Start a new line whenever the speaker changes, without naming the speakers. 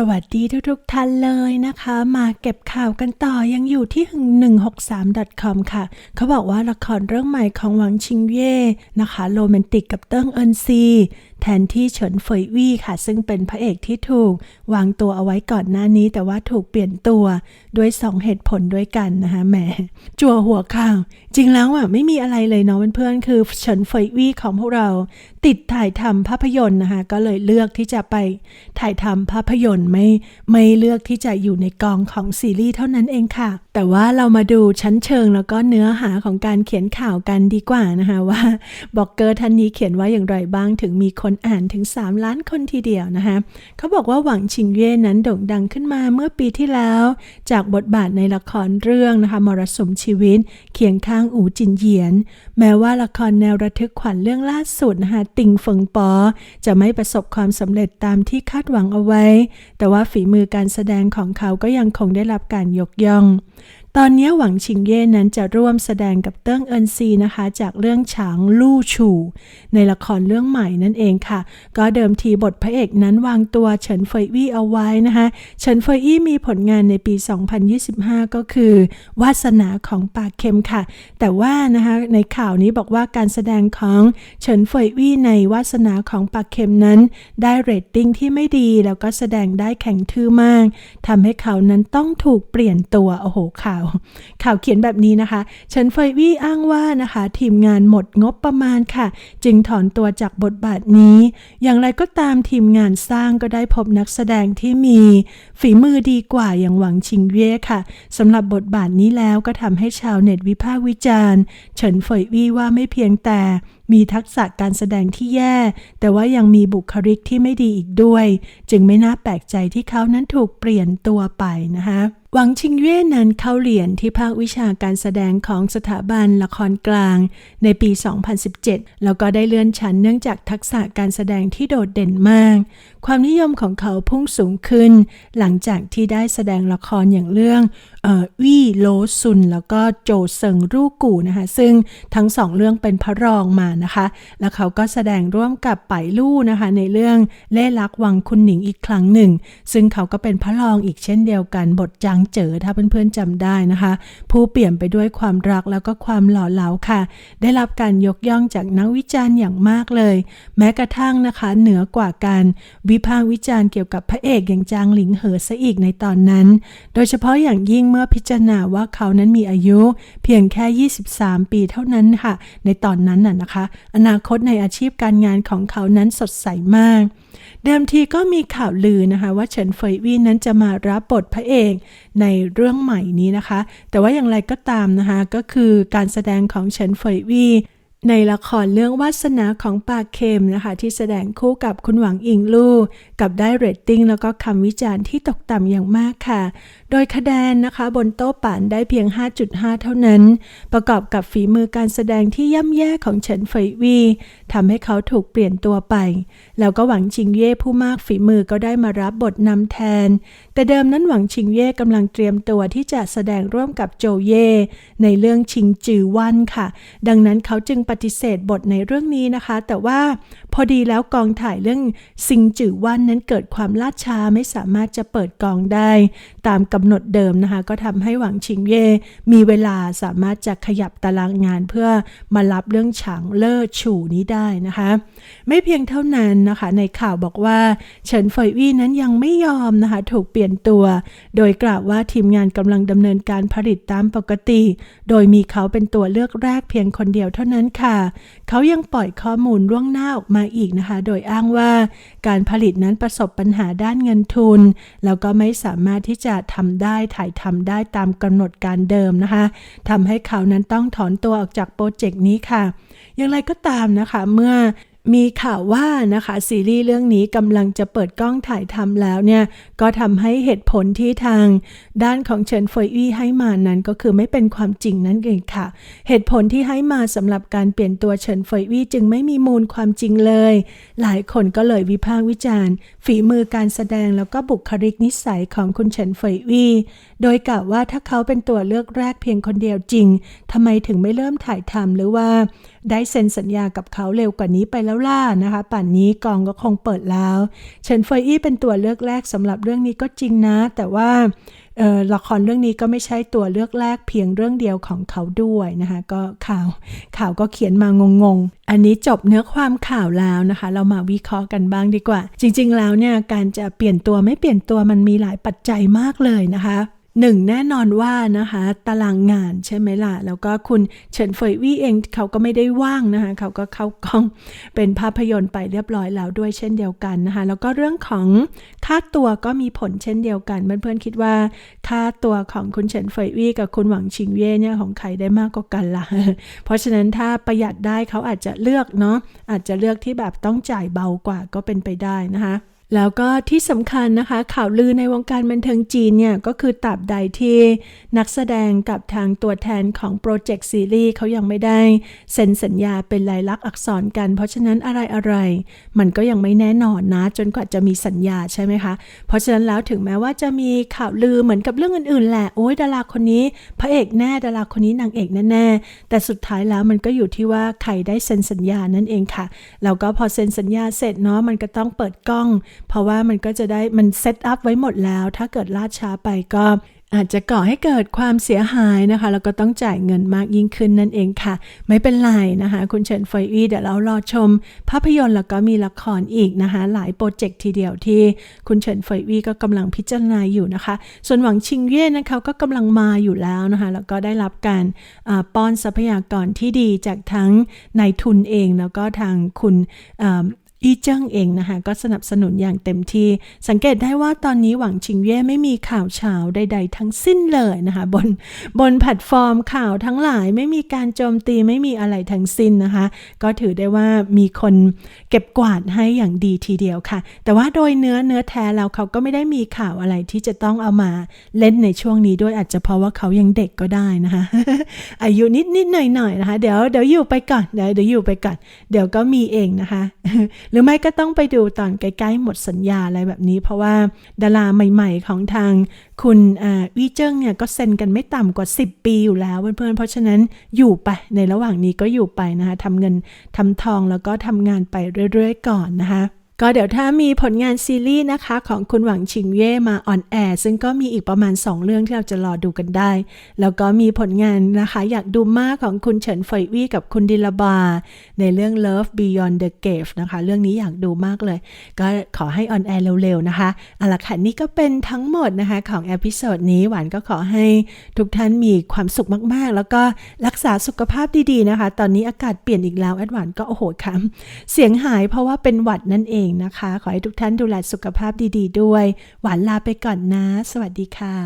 สวัสดีทุกๆท่านเลยนะคะ มาเก็บข่าวกันต่อยังอยู่ที่ 163.com ค่ะ เขาบอกว่าละครเรื่องใหม่ของหวังชิงเย่นะคะโรแมนติกกับเติ้งเอินซีแทนที่เฉินเฟยวี่ค่ะ ซึ่งเป็นพระเอกที่ถูก วางตัวเอาไว้ก่อนหน้านี้ แต่ว่าถูกเปลี่ยนตัวด้วยสองเหตุผลด้วยกันนะคะแหมจั่วหัวข่าว จริงแล้วอะไม่มีอะไรเลยเนาะเพื่อนๆคือเฉินเฟยวี่ของพวกเรา ติดถ่ายทำภาพยนตร์นะคะก็เลยเลือกที่จะไปถ่ายทำภาพยนตร์ไม่ไม่เลือกที่จะอยู่ในกองของซีรีส์เท่านั้นเองค่ะ แต่ว่าเรามาดูชั้นเชิงแล้วก็เนื้อหาของการเขียนข่าวกันดีกว่านะคะว่าบล็อกเกอร์ท่านนี้เขียนว่าอย่างไรบ้างถึงมีคนนอ่านถึง 3 ล้านคนทีเดียวนะคะเขาบอกว่าหวังชิงเย่นั้นโด่งดังขึ้นมาเมื่อปีที่แล้ว จากบทบาทในละครเรื่องนะคะมรสุมชีวิต เคียงข้างอูจินเหยียน แม้ว่าละครแนวระทึกขวัญเรื่องล่าสุดนะคะติงเฟิงปอ จะไม่ประสบความสำเร็จตามที่คาดหวังเอาไว้ แต่ว่าฝีมือการแสดงของเขาก็ยังคงได้รับการยกย่อง ตอนนี้หวังชิงเย่นั้นจะร่วมแสดงกับเติ้งเอินซีนะคะ จากเรื่องฉางลู่ฉู่ในละครเรื่องใหม่นั่นเองค่ะ ก็เดิมทีบทพระเอกนั้นวางตัวเฉินเฟยวี่เอาไว้นะคะ เฉินเฟยอี้มีผลงานในปี 2025 ก็คือ วาสนาของปากเค็มค่ะ แต่ว่านะคะในข่าวนี้บอกว่าการแสดงของเฉินเฟยวี่ในวาสนาของปากเค็มนั้น ได้เรตติ้งที่ไม่ดีแล้วก็แสดงได้แข็งทื่อมากทำให้เขานั้นต้องถูกเปลี่ยนตัวโอ้โหข่าวข่าวเขียนแบบนี้นะคะเฉินเฟยวี่อ้างว่านะคะ ทีมงานหมดงบประมาณค่ะ จึงถอนตัวจากบทบาทนี้ อย่างไรก็ตามทีมงานสร้างก็ได้พบนักแสดงที่มี ฝีมือดีกว่าอย่างหวังชิงเย่ค่ะสำหรับบทบาทนี้แล้วก็ทำให้ชาวเน็ตวิพากษ์วิจารณ์เฉินเฟยวี่ว่าไม่เพียงแต่มีทักษะการแสดงที่แย่ แต่ว่ายังมีบุคลิกที่ไม่ดีอีกด้วย จึงไม่น่าแปลกใจที่เขานั้นถูกเปลี่ยนตัวไปนะคะหวังชิงเย่นั้นเข้าเรียนที่ภาควิชาการแสดงของสถาบันละครกลาง ในปี 2017 แล้วก็ได้เลื่อนชั้นเนื่องจากทักษะการแสดงที่โดดเด่นมาก ความนิยมของเขาพุ่งสูงขึ้น หลังจากที่ได้แสดงละครอย่างเรื่องเอ่อวี่โลซุน แล้วก็โจเซิงรู่กู่นะคะ ซึ่งทั้งสองเรื่องเป็นพระรองมานะคะ แล้วเขาก็แสดงร่วมกับไปลู่นะคะ ในเรื่องเล่ลักวังคุณหนิงอีกครั้งหนึ่ง ซึ่งเขาก็เป็นพระรองอีกเช่นเดียวกันบทจังางเจอถ้าเพื่อนๆจำได้นะคะ ผู้เปลี่ยนไปด้วยความรักแล้วก็ความหล่อเหลาค่ะ ได้รับการยกย่องจากนักวิจารณ์อย่างมากเลย แม้กระทั่งนะคะเหนือกว่าการวิพากษ์วิจารณ์เกี่ยวกับพระเอกอย่างจางหลิงเหอซะอีกในตอนนั้น โดยเฉพาะอย่างยิ่งเมื่อพิจารณาว่าเขานั้นมีอายุ เพียงแค่ 23 ปีเท่านั้นค่ะ ในตอนนั้นน่ะนะคะ อนาคตในอาชีพการงานของเขานั้นสดใสมากเดิมทีก็มีข่าวลือนะคะว่าเฉินเฟยวี่นั้นจะมารับบทพระเอกในเรื่องใหม่นี้นะคะ แต่ว่าอย่างไรก็ตามนะคะ ก็คือการแสดงของเฉินเฟยวี่ ในละครเรื่องวาสนาของปากเค็มนะคะ ที่แสดงคู่กับคุณหวังอิงลู่กับได้เรตติ้งแล้วก็คำวิจารณ์ที่ตกต่ำอย่างมากค่ะ โดยคะแนนนะคะบนโต๊ะป่านได้เพียง 5.5 เท่านั้น ประกอบกับฝีมือการแสดงที่ย่ำแย่ของเฉินเฟยวีทำให้เขาถูกเปลี่ยนตัวไป แล้วก็หวังชิงเย่ผู้มากฝีมือก็ได้มารับบทนำแทน แต่เดิมนั้นหวังชิงเย่กำลังเตรียมตัวที่จะแสดงร่วมกับโจเย่ในเรื่องชิงจือวันค่ะ ดังนั้นเขาจึงปฏิเสธบทในเรื่องนี้นะคะ แต่ว่าพอดีแล้วกองถ่ายเรื่องซิงจือวันนั้นเกิดความล่าช้าไม่สามารถจะเปิดกองได้ ตามกำหนดเดิมนะคะ ก็ทำให้หวังชิงเย่มีเวลาสามารถจะขยับตารางงานเพื่อมารับเรื่องฉางเล่อฉู่นี้ได้นะคะ ไม่เพียงเท่านั้นนะคะ ในข่าวบอกว่าเฉินเฟยวี่นั้นยังไม่ยอมนะคะถูกเปลี่ยนตัว โดยกล่าวว่าทีมงานกำลังดำเนินการผลิตตามปกติ โดยมีเขาเป็นตัวเลือกแรกเพียงคนเดียวเท่านั้นค่ะ เขายังปล่อยข้อมูลล่วงหน้าออกมาอีกนะคะ โดยอ้างว่าการผลิตนั้นประสบปัญหาด้านเงินทุน แล้วก็ไม่สามารถที่จะทำได้ถ่ายทำได้ตามกำหนดการเดิมนะคะทำให้เขานั้นต้องถอนตัวออกจากโปรเจกต์นี้ค่ะ อย่างไรก็ตามนะคะ เมื่อ มีข่าวว่านะคะซีรีส์เรื่องนี้กำลังจะเปิดกล้องถ่ายทำแล้วเนี่ย ก็ทำให้เหตุผลที่ทางด้านของเฉินเฟยอี้ให้มานั้นก็คือไม่เป็นความจริงนั่นเองค่ะ เหตุผลที่ให้มาสำหรับการเปลี่ยนตัวเฉินเฟยอี้จึงไม่มีมูลความจริงเลย หลายคนก็เลยวิพากษ์วิจารณ์ ฝีมือการแสดงแล้วก็บุคลิกนิสัยของคุณเฉินเฟยอี้โดยกล่าวว่าถ้าเขาเป็นตัวเลือกแรกเพียงคนเดียวจริงทำไมถึงไม่เริ่มถ่ายทำหรือว่า ได้เซ็นสัญญากับเขาเร็วกว่านี้ไปแล้วล่ะนะคะ ป่านนี้กองก็คงเปิดแล้ว เฉินเฟยอี้เป็นตัวเลือกแรกสำหรับเรื่องนี้ก็จริงนะ แต่ว่าละครเรื่องนี้ก็ไม่ใช่ตัวเลือกแรกเพียงเรื่องเดียวของเขาด้วยนะคะก็ข่าวข่าวก็เขียนมางงๆ อันนี้จบเนื้อความข่าวแล้วนะคะ เรามาวิเคราะห์กันบ้างดีกว่า จริง ๆ แล้วเนี่ยการจะเปลี่ยนตัวไม่เปลี่ยนตัวมันมีหลายปัจจัยมากเลยนะคะ หนึ่งแน่นอนว่านะคะตารางงานใช่ไหมล่ะ แล้วก็คุณเฉินเฟยวี่เองเขาก็ไม่ได้ว่างนะคะเขาก็เข้ากล้องเป็นภาพยนตร์ไปเรียบร้อยแล้วด้วยเช่นเดียวกันนะคะ แล้วก็เรื่องของค่าตัวก็มีผลเช่นเดียวกันเพื่อนๆคิดว่าค่าตัวของคุณเฉินเฟยวี่กับคุณหวังชิงเย่เนี่ยของใครได้มากกว่ากันล่ะ เพราะฉะนั้นถ้าประหยัดได้เขาอาจจะเลือกเนาะอาจจะเลือกที่แบบต้องจ่ายเบากว่าก็เป็นไปได้นะคะ แล้วก็ที่สำคัญนะคะข่าวลือในวงการบันเทิงจีนเนี่ย ก็คือตราบใดที่นักแสดงกับทางตัวแทนของโปรเจกต์ซีรีส์เขายังไม่ได้เซ็นสัญญาเป็นลายลักษณ์อักษรกัน เพราะฉะนั้นอะไรอะไรมันก็ยังไม่แน่นอนนะ จนกว่าจะมีสัญญาใช่ไหมคะ เพราะฉะนั้นแล้วถึงแม้ว่าจะมีข่าวลือเหมือนกับเรื่องอื่นๆแหละโอ้ยดาราคนนี้ พระเอกแน่ดาราคนนี้นางเอกแน่ๆแต่สุดท้ายแล้วมันก็อยู่ที่ว่าใครได้เซ็นสัญญานั่นเองค่ะแล้วก็พอเซ็นสัญญาเสร็จเนาะมันก็ต้องเปิดกล้องเพราะว่ามันก็จะได้มันเซตอัพไว้หมดแล้ว ถ้าเกิดล่าช้าไปก็อาจจะก่อให้เกิดความเสียหายนะคะแล้วก็ต้องจ่ายเงินมากยิ่งขึ้นนั่นเองค่ะ ไม่เป็นไรนะคะ คุณเฉินเฟยอี้เดี๋ยวเรารอชม ภาพยนตร์แล้วก็มีละครอีกนะคะ หลายโปรเจกต์ทีเดียวที่คุณเฉินเฟยอี้ก็กำลังพิจารณาอยู่นะคะ ส่วนหวังชิงเย่นะคะก็กำลังมาอยู่แล้วนะคะแล้วก็ได้รับการป้อนทรัพยากรที่ดีจากทั้งนายทุนเอง แล้วก็ทางคุณ อีเจิ้งเองนะคะก็สนับสนุนอย่างเต็มที่ สังเกตได้ว่าตอนนี้หวังชิงเย่ไม่มีข่าวเช้าใด ๆ ทั้งสิ้นเลยนะคะบนบนแพลตฟอร์มข่าวทั้งหลายไม่มีการโจมตีไม่มีอะไรทั้งสิ้นนะคะ ก็ถือได้ว่ามีคนเก็บกวาดให้อย่างดีทีเดียวค่ะ แต่ว่าโดยเนื้อเนื้อแท้แล้วเขาก็ไม่ได้มีข่าวอะไรที่จะต้องเอามาเล่นในช่วงนี้ด้วยอาจจะเพราะว่าเขายังเด็กก็ได้นะคะอายุนิดนิดๆหน่อยหน่อยๆนะคะ เดี๋ยวเดี๋ยวอยู่ไปก่อนเดี๋ยวเดี๋ยวอยู่ไปก่อนเดี๋ยวก็มีเองนะคะหรือไม่ก็ต้องไปดูตอนใกล้ๆหมดสัญญาอะไรแบบนี้ เพราะว่าดาราใหม่ๆของทางคุณวีเจิ้งเนี่ยก็เซ็นกันไม่ต่ำกว่า 10 ปีอยู่แล้วเพื่อนๆ เพราะฉะนั้นอยู่ไปในระหว่างนี้ก็อยู่ไปนะคะทำเงินทำทองแล้วก็ทำงานไปเรื่อยๆ ก่อนนะคะ ก็เดี๋ยวถ้ามีผลงานซีรีส์นะคะ ของคุณหวังชิงเย่มาออนแอร์ซึ่งก็มีอีกประมาณ 2 เรื่องที่เราจะรอดูกันได้ แล้วก็มีผลงานนะคะ อยากดูมากของคุณเฉินเฟยวี่กับคุณดิลาบา ในเรื่อง Love Beyond the Grave นะคะ เรื่องนี้อยากดูมากเลย ก็ขอให้ออนแอร์เร็วๆนะคะเอาละค่ะนี่ก็เป็นทั้งหมดนะคะของเอพิโซดนี้หวานก็ขอให้ทุกท่านมีความสุขมากๆ แล้วก็รักษาสุขภาพดีๆนะคะ ตอนนี้อากาศเปลี่ยนอีกแล้วแอดหวานก็โอ้โหค่ะเสียงหายเพราะว่าเป็นหวัดนั่นเองงนะคะ ขอให้ทุกท่านดูแลสุขภาพดี ๆ ด้วย หวานลาไปก่อนนะ สวัสดีค่ะ